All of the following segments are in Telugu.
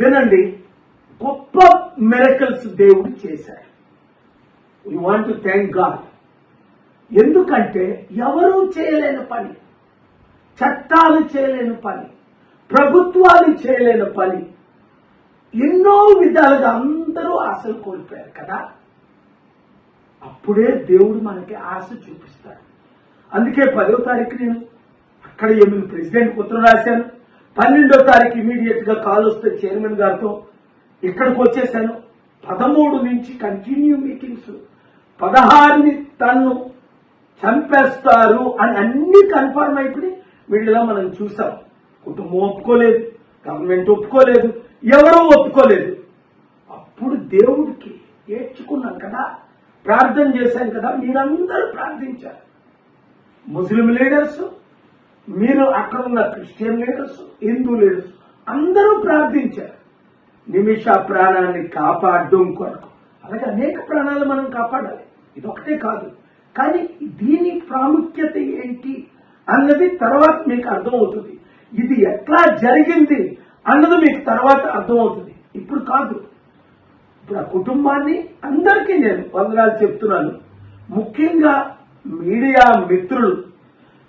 వినండి గొప్ప మెరకల్స్ దేవుడు చేశాడు. We want to thank God ఎందుకంటే ఎవరూ చేయలేని పని చట్టాలు చేయలేని పని ప్రభుత్వాలు చేయలేని పని ఎన్నో విధాలుగా అందరూ ఆశలు కోల్పోయారు కదా. అప్పుడే దేవుడు మనకి ఆశ చూపిస్తాడు. అందుకే పదో తారీఖు నేను అక్కడ ఏమి ప్రెసిడెంట్ ఉత్తరం రాశాను పన్నెండో తారీఖు ఇమీడియట్గా కాల్ వస్తే చైర్మన్ గారితో ఇక్కడికి వచ్చేసాను. పదమూడు నుంచి కంటిన్యూ మీటింగ్స్ పదహారుని తన్ను చంపేస్తారు అని అన్ని కన్ఫర్మ్ అయిపోయి వీడిలో మనం చూసాం. కుటుంబం ఒప్పుకోలేదు. గవర్నమెంట్ ఒప్పుకోలేదు. ఎవరూ ఒప్పుకోలేదు. అప్పుడు దేవుడికి ఏడ్చుకున్నాం కదా. ప్రార్థన చేశాం కదా. మీరందరూ ప్రార్థించారు. ముస్లిం లీడర్స్ మీరు అక్కడ ఉన్న క్రిస్టియన్ లీడర్స్ హిందూ లీడర్స్ అందరూ ప్రార్థించారు. నిమిష ప్రాణాన్ని కాపాడడం కొరకు. అలాగే అనేక ప్రాణాలు మనం కాపాడాలి. ఇది ఒకటే కాదు. కానీ దీని ప్రాముఖ్యత ఏంటి అన్నది తర్వాత మీకు అర్థమవుతుంది. ఇది ఎట్లా జరిగింది అన్నది మీకు తర్వాత అర్థమవుతుంది. ఇప్పుడు కాదు. ఇప్పుడు ఆ కుటుంబాన్ని అందరికీ నేను వందనాలు చెప్తున్నాను. ముఖ్యంగా మీడియా మిత్రులు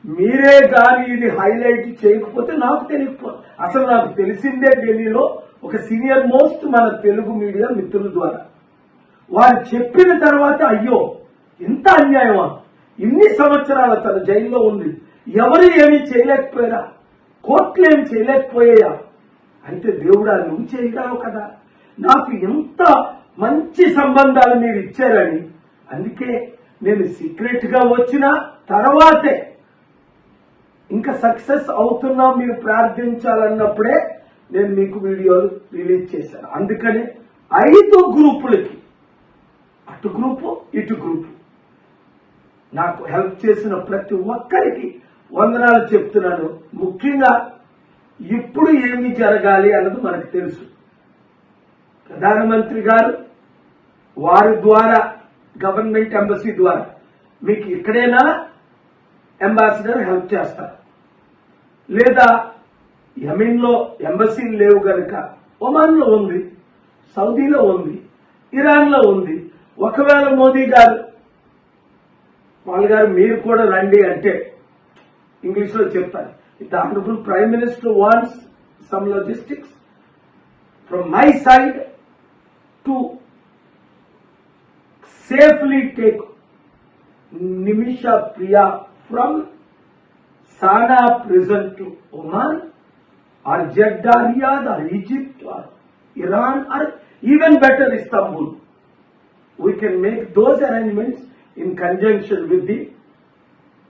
మీరే కానీ ఇది హైలైట్ చేయకపోతే నాకు తెలియకపో అసలు నాకు తెలిసిందే ఢిల్లీలో ఒక సీనియర్ మోస్ట్ మన తెలుగు మీడియా మిత్రుల ద్వారా. వారు చెప్పిన తర్వాత అయ్యో ఇంత అన్యాయమా? ఇన్ని సంవత్సరాల తన జైల్లో ఉంది. ఎవరు ఏమి చేయలేకపోయారా? కోర్టులు ఏమి చేయలేకపోయాయా? అయితే దేవుడా నువ్వు చేయగలవు కదా. నాకు ఎంత మంచి సంబంధాలు మీరు ఇచ్చారని. అందుకే నేను సీక్రెట్గా వచ్చిన తర్వాతే ఇంకా సక్సెస్ అవుతున్నా మీరు ప్రార్థించాలన్నప్పుడే నేను మీకు వీడియోలు రిలీజ్ చేశాను. అందుకని ఐదు గ్రూపులకి అటు గ్రూపు ఇటు గ్రూపు. నాకు హెల్ప్ చేసిన ప్రతి ఒక్కరికి వందనాలు చెప్తున్నాను. ముఖ్యంగా ఇప్పుడు ఏమి జరగాలి అన్నది మనకు తెలుసు. ప్రధానమంత్రి గారు వారి ద్వారా గవర్నమెంట్ ఎంబసీ ద్వారా మీకు ఇక్కడైనా? అంబాసిడర్ హెల్ప్ చేస్తారు. లేదా యమిన్లో ఎంబసీలు లేవు గనుక ఒమాన్లో ఉంది సౌదీలో ఉంది ఇరాన్లో ఉంది. ఒకవేళ మోదీ గారు వాళ్ళ గారు మీరు కూడా రండి అంటే ఇంగ్లీష్లో చెప్తారు చెప్తాను the honourable prime minister once some logistics from my side to safely take Nimisha Priya from సానా prison to Oman or Jeddah, Riyadh or Egypt or Iran or even better Istanbul. We can make those arrangements in conjunction with the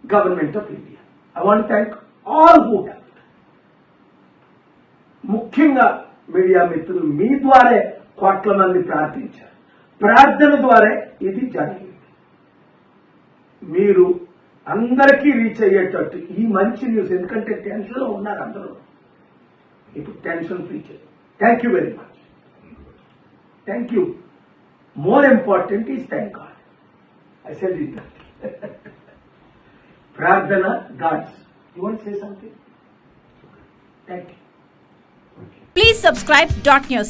government of India. I want to thank all who helped. ముఖ్యంగా మీడియా మిత్రులు మీ ద్వారే కోట్ల మంది ప్రార్థించారు ప్రార్థన ద్వారా ఇది జరిగింది మీరు అందరికీ రీచ్ అయ్యేటట్టు ఈ మంచి న్యూస్ ఎందుకంటే టెన్షన్ లో ఉన్నారు అందరూ ఇప్పుడు టెన్షన్ ఫ్రీ చేయండి thank you very much thank you more important is thank God I sell it ప్రార్థన gods you want say something thank you Please subscribe Dot News.